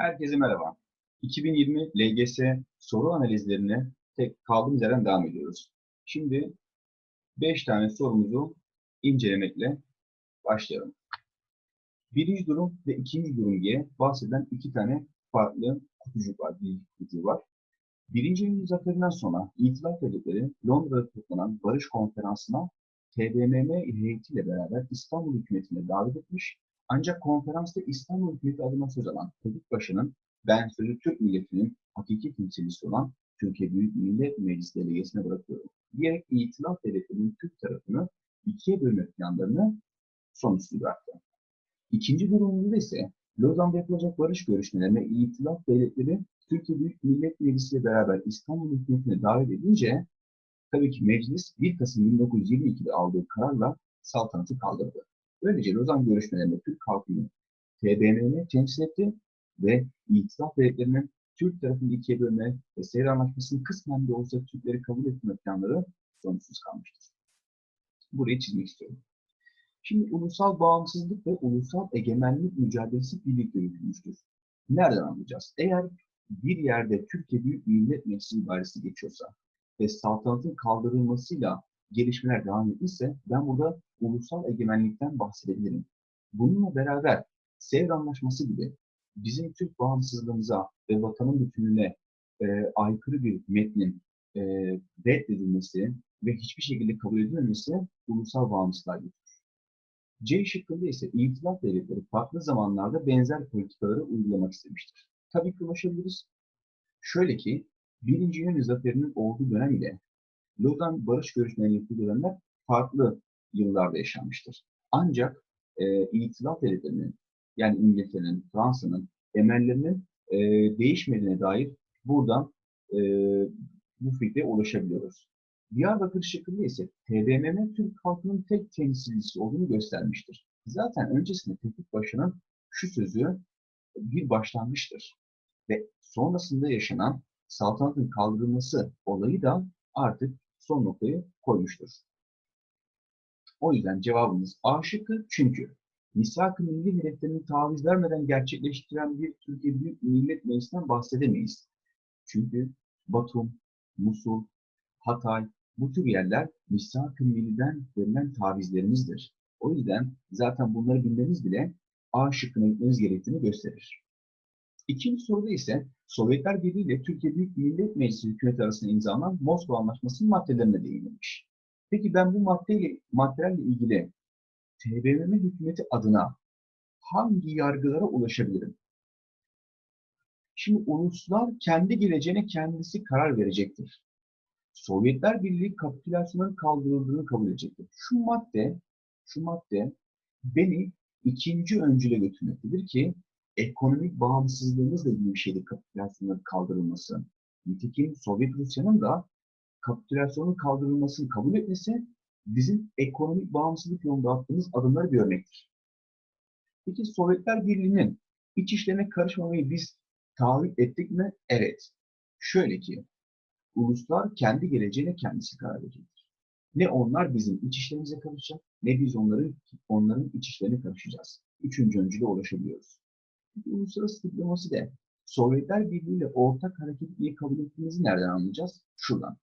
Herkese merhaba. 2020 LGS soru analizlerine tek kaldığımız yerden devam ediyoruz. Şimdi 5 tane sorumuzu incelemekle başlayalım. Birinci durum ve ikinci durum diye bahsedilen iki tane farklı kutucuk var, bilgi kutucuğu var. Birinci Dünya Zaferi'nden sonra İtilaf Devletleri Londra'da toplanan barış konferansına TBMM heyetiyle beraber İstanbul hükümetine davet etmiş ancak konferansta İstanbul hükümeti adına söz alan Paşa'nın ben sözü Türk milletinin hakiki temsilcisi olan Türkiye Büyük Millet Meclisi delegesine bırakıyorum. Diyerek İtilaf Devletleri'nin Türk tarafını ikiye bölme planlarını sonuçlu bıraktı. İkinci durumunda ise Lozan'da yapılacak barış görüşmelerine İtilaf Devletleri Türkiye Büyük Millet Meclisi ile beraber İstanbul hükümetine davet edince tabii ki meclis 1 Kasım 1922'de aldığı kararla saltanatı kaldırdı. Böylece Lozan görüşmelerinde Türk halkını TBMM temsil etti ve İtilaf Devletleri'nin Türk tarafını ikiye bölme ve seyir anlaşmasının kısmen de olsa Türkleri kabul etme planları sonuçsuz kalmıştır. Burayı çizmek istiyorum. Şimdi ulusal bağımsızlık ve ulusal egemenlik mücadelesi birlikte yürütülmüştür. Nereden anlayacağız? Eğer bir yerde Türkiye Büyük Millet Meclisi ibaresi geçiyorsa ve saltanatın kaldırılmasıyla gelişmeler devam etmişse ben burada ulusal egemenlikten bahsedebilirim. Bununla beraber Sevr Anlaşması gibi bizim Türk bağımsızlığımıza ve vatanın bütünlüğüne e, aykırı bir metnin e, reddedilmesi ve hiçbir şekilde kabul edilmemesi ulusal bağımsızlığa götürür. C şıkkında ise İtilaf Devletleri farklı zamanlarda benzer politikaları uygulamak istemiştir. Tabii ki ulaşabiliriz. Şöyle ki, Birinci Yunan Zaferi'nin olduğu dönem ile Lozan barış görüşmelerinin yapıldığı dönemler farklı yıllarda yaşanmıştır. Ancak e, İtilaf Devletleri'nin yani İngiltere'nin, Fransa'nın emellerinin e, değişmediğine dair buradan e, bu fikre ulaşabiliyoruz. Diyarbakır şıkkında ise TBMM Türk halkının tek temsilcisi olduğunu göstermiştir. Zaten öncesinde Tevfik Paşa'nın şu sözü bir başlangıçtır. Ve sonrasında yaşanan saltanatın kaldırılması olayı da artık son noktayı koymuştur. O yüzden cevabımız A şıkkı çünkü misak-ı milli hedeflerini taviz vermeden gerçekleştiren bir Türkiye Büyük Millet Meclisi'nden bahsedemeyiz. Çünkü Batum, Musul, Hatay bu tür yerler misak-ı milliden verilen tavizlerimizdir. O yüzden zaten bunları bilmeniz bile A şıkkına gitmeniz gerektiğini gösterir. İkinci soruda ise Sovyetler Birliği ile Türkiye Büyük Millet Meclisi hükümeti arasında imzalanan Moskova Anlaşması'nın maddelerine değinilmiş. Peki ben bu maddeyle, maddelerle ilgili TBMM hükümeti adına hangi yargılara ulaşabilirim? Şimdi uluslar kendi geleceğine kendisi karar verecektir. Sovyetler Birliği kapitülasyonun kaldırıldığını kabul edecektir. Şu madde, şu madde beni ikinci öncüle götürmektedir ki ekonomik bağımsızlığımızla ilgili bir şeydi kapitülasyonun kaldırılması. Nitekim Sovyet Rusya'nın da kapitülasyonun kaldırılmasını kabul etmesi bizim ekonomik bağımsızlık yolunda attığımız adımları bir örnektir. Peki Sovyetler Birliği'nin iç işlerine karışmamayı biz taahhüt ettik mi? Evet. Şöyle ki, uluslar kendi geleceğine kendisi karar verecektir. Ne onlar bizim iç işlerimize karışacak, ne biz onların onların iç işlerine karışacağız. Üçüncü öncüle ulaşabiliyoruz. Uluslararası diplomasi de Sovyetler Birliği ile ortak hareketliği kabul ettiğimizi nereden anlayacağız? Şuradan.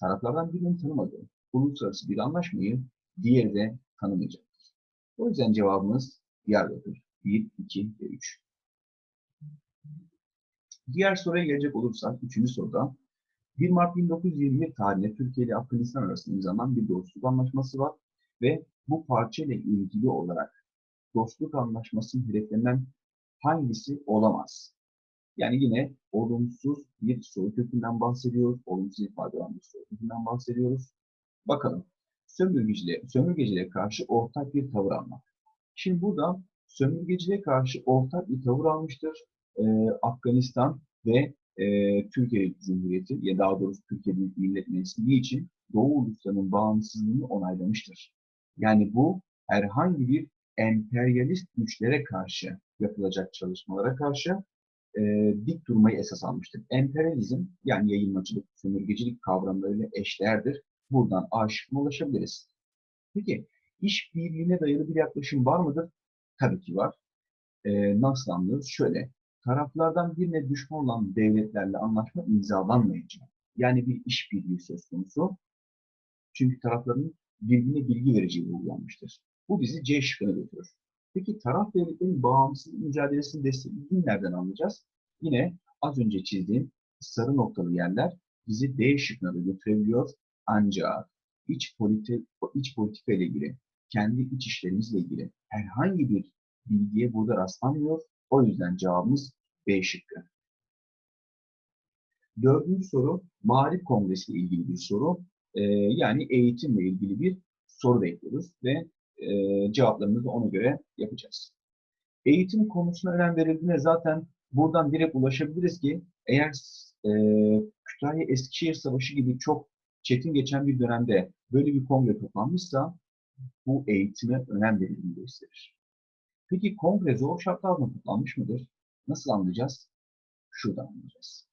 Taraflardan birinin tanımadığı uluslararası bir anlaşmayı diğeri de tanımayacaktır. O yüzden cevabımız Diyarbakır 1, 2 ve 3. Diğer soruya gelecek olursak, üçüncü soruda 1 Mart 1921 tarihinde Türkiye ile Afganistan arasında imzalanan bir dostluk anlaşması var ve bu parça ile ilgili olarak dostluk anlaşmasının hedeflerinden hangisi olamaz? Yani yine olumsuz bir soru kökünden bahsediyoruz. Olumsuz ifade olan bir soru kökünden bahsediyoruz. Bakalım. Sömürgeciliğe, sömürgeciliğe karşı ortak bir tavır almak. Şimdi burada sömürgeciliğe karşı ortak bir tavır almıştır. Ee, Afganistan ve e, Türkiye Cumhuriyeti ya daha doğrusu Türkiye Büyük Millet Meclisi için Doğu uluslarının bağımsızlığını onaylamıştır. Yani bu herhangi bir emperyalist güçlere karşı yapılacak çalışmalara karşı e, dik durmayı esas almıştır. Emperyalizm yani yayılmacılık, sömürgecilik kavramlarıyla eşdeğerdir. Buradan aşıkma ulaşabiliriz. Peki işbirliğine dayalı bir yaklaşım var mıdır? Tabii ki var. E, nasıl anlıyoruz? Şöyle, taraflardan birine düşman olan devletlerle anlaşma imzalanmayacak. Yani bir işbirliği söz konusu. Çünkü tarafların birbirine bilgi vereceği uygulanmıştır. Bu bizi C şıkkına götürür. Peki taraf devletlerin bağımsız mücadelesini desteklediğini nereden anlayacağız? Yine az önce çizdiğim sarı noktalı yerler bizi D şıkkına da götürebiliyor. Ancak iç, politi iç politika ile ilgili, kendi iç işlerimizle ilgili herhangi bir bilgiye burada rastlanmıyor. O yüzden cevabımız B şıkkı. Dördüncü soru, Marif Kongresi ile ilgili bir soru. Ee, yani eğitimle ilgili bir soru bekliyoruz ve e, cevaplarımızı ona göre yapacağız. Eğitim konusuna önem verildiğinde zaten buradan direkt ulaşabiliriz ki eğer e, Kütahya Eskişehir Savaşı gibi çok çetin geçen bir dönemde böyle bir kongre toplanmışsa bu eğitime önem verildiğini gösterir. Peki kongre zor şartlar altında toplanmış mıdır? Nasıl anlayacağız? Şuradan anlayacağız.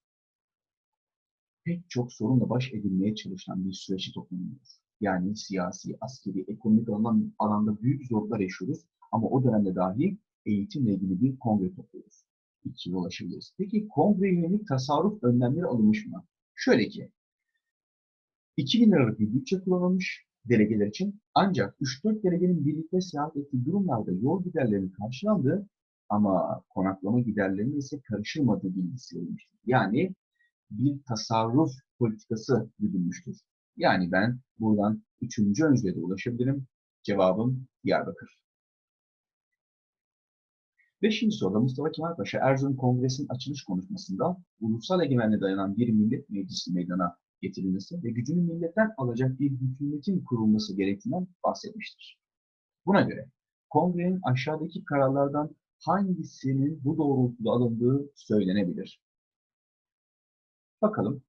Pek çok sorunla baş edilmeye çalışılan bir süreçte toplanıyoruz. Yani siyasi, askeri, ekonomik alan, alanda büyük zorluklar yaşıyoruz. Ama o dönemde dahi eğitimle ilgili bir kongre topluyoruz. İkiye ulaşabiliriz. Peki kongre yönelik tasarruf önlemleri alınmış mı? Şöyle ki, 2000 liralık bir bütçe kullanılmış delegeler için. Ancak 3-4 delegenin birlikte seyahat ettiği durumlarda yol giderlerinin karşılandığı ama konaklama giderlerinin ise karışılmadığı bilgisi verilmiştir. Yani bir tasarruf politikası güdülmüştür. Yani ben buradan üçüncü öncüye de ulaşabilirim. Cevabım Diyarbakır. Beşinci soruda Mustafa Kemal Paşa Erzurum Kongresi'nin açılış konuşmasında ulusal egemenliğe dayanan bir millet meclisi meydana getirilmesi ve gücünü milletten alacak bir hükümetin kurulması gerektiğinden bahsetmiştir. Buna göre kongrenin aşağıdaki kararlardan hangisinin bu doğrultuda alındığı söylenebilir? Bakalım.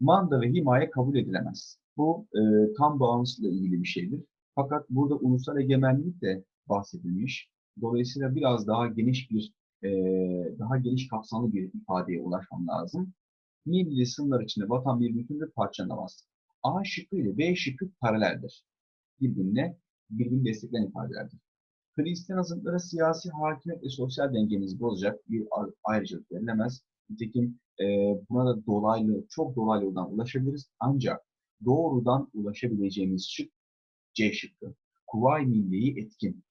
Manda ve himaye kabul edilemez. Bu e, tam bağımsızlıkla ilgili bir şeydir. Fakat burada ulusal egemenlik de bahsedilmiş. Dolayısıyla biraz daha geniş bir, e, daha geniş kapsamlı bir ifadeye ulaşmam lazım. Milli sınırlar içinde vatan bir bütündür, parçalanamaz. A şıkkı ile B şıkkı paraleldir. Birbirine, birbirini destekleyen ifadelerdir. Hristiyan azınlıklara siyasi hakimiyet ve sosyal dengemizi bozacak bir ayrıcalık verilemez. Nitekim e, buna da dolaylı, çok dolaylı yoldan ulaşabiliriz. Ancak doğrudan ulaşabileceğimiz şık C şıkkı. Kuvayi milliyi etkin.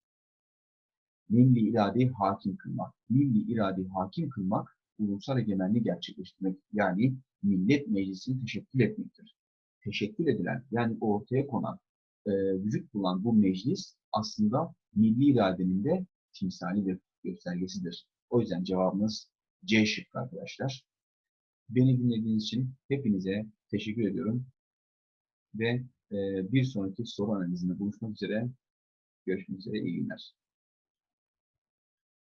Milli iradeyi hakim kılmak. Milli iradeyi hakim kılmak, ulusal egemenliği gerçekleştirmek. Yani millet meclisini teşekkül etmektir. Teşekkül edilen, yani ortaya konan, e, vücut bulan bu meclis aslında milli iradenin de timsali bir göstergesidir. O yüzden cevabımız C şıkkı arkadaşlar. Beni dinlediğiniz için hepinize teşekkür ediyorum. Ve bir sonraki soru analizinde buluşmak üzere. Görüşmek üzere. İyi günler.